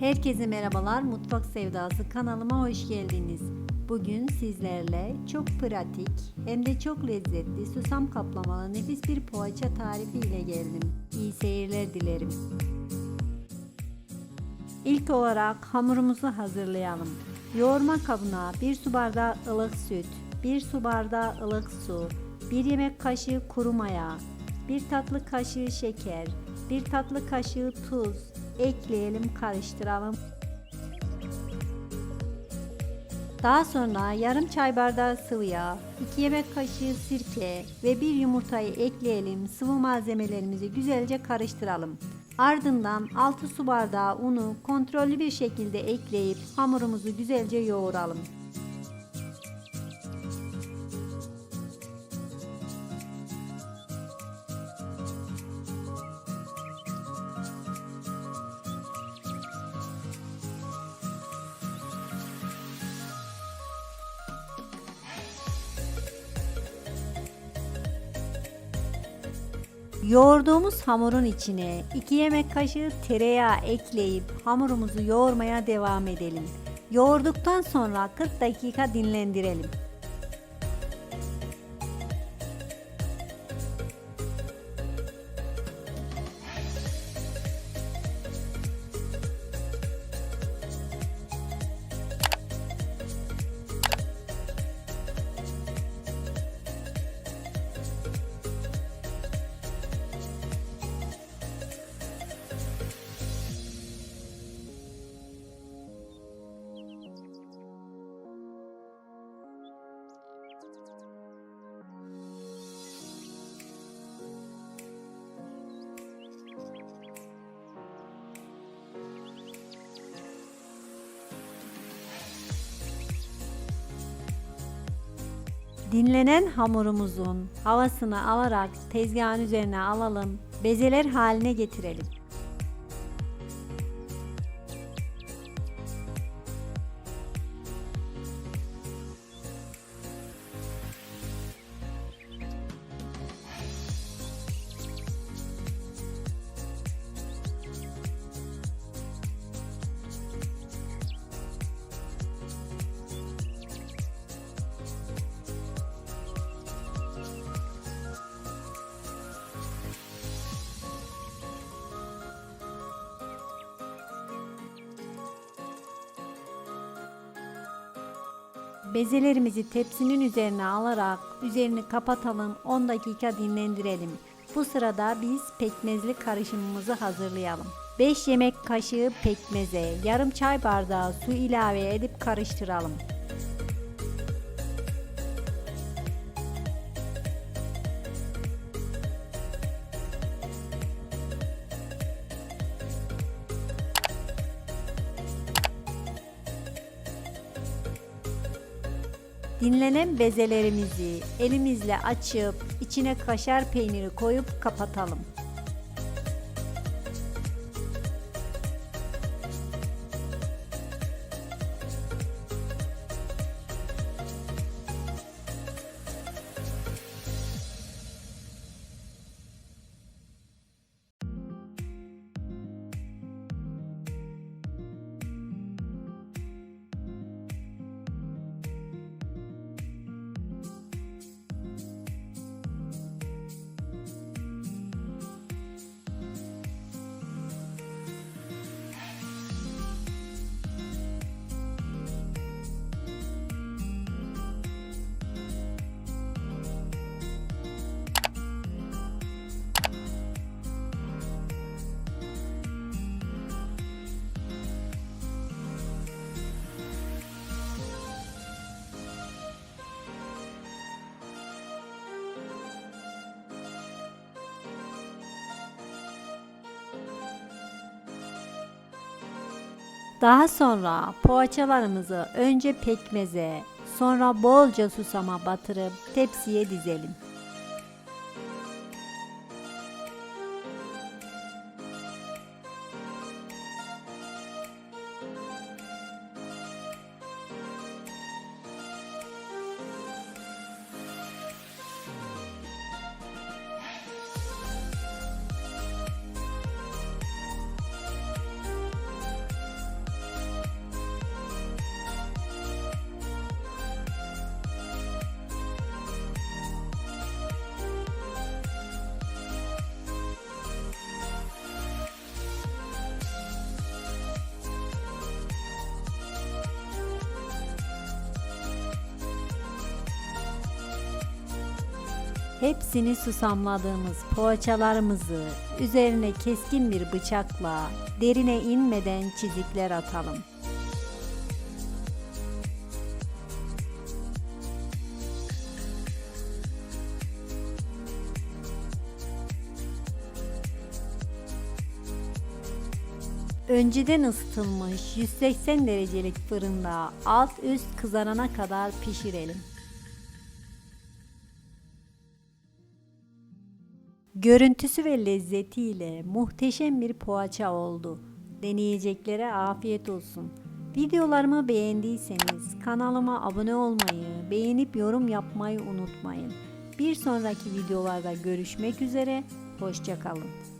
Herkese merhabalar, Mutfak Sevdası kanalıma hoş geldiniz. Bugün sizlerle çok pratik hem de çok lezzetli susam kaplamalı nefis bir poğaça tarifi ile geldim. İyi seyirler dilerim. İlk olarak hamurumuzu hazırlayalım. Yoğurma kabına 1 su bardağı ılık süt, 1 su bardağı ılık su, 1 yemek kaşığı kuru maya, 1 tatlı kaşığı şeker, 1 tatlı kaşığı tuz ekleyelim, karıştıralım. Daha sonra yarım çay bardağı sıvı yağ, 2 yemek kaşığı sirke ve bir yumurtayı ekleyelim. Sıvı malzemelerimizi güzelce karıştıralım. Ardından 6 su bardağı unu kontrollü bir şekilde ekleyip hamurumuzu güzelce yoğuralım. Yoğurduğumuz hamurun içine 2 yemek kaşığı tereyağı ekleyip hamurumuzu yoğurmaya devam edelim. Yoğurduktan sonra 40 dakika dinlendirelim. Dinlenen hamurumuzun havasını alarak tezgahın üzerine alalım. Bezeler haline getirelim. Bezelerimizi tepsinin üzerine alarak üzerini kapatalım 10 dakika dinlendirelim. Bu sırada biz pekmezli karışımımızı hazırlayalım. 5 yemek kaşığı pekmeze yarım çay bardağı su ilave edip karıştıralım. Dinlenen bezelerimizi elimizle açıp içine kaşar peyniri koyup kapatalım. Daha sonra poğaçalarımızı önce pekmeze, sonra bolca susama batırıp tepsiye dizelim. Hepsini susamladığımız poğaçalarımızı üzerine keskin bir bıçakla derine inmeden çizikler atalım. Önceden ısıtılmış 180 derecelik fırında alt üst kızarana kadar pişirelim. Görüntüsü ve lezzetiyle muhteşem bir poğaça oldu. Deneyeceklere afiyet olsun. Videolarımı beğendiyseniz kanalıma abone olmayı, beğenip yorum yapmayı unutmayın. Bir sonraki videolarda görüşmek üzere, hoşçakalın.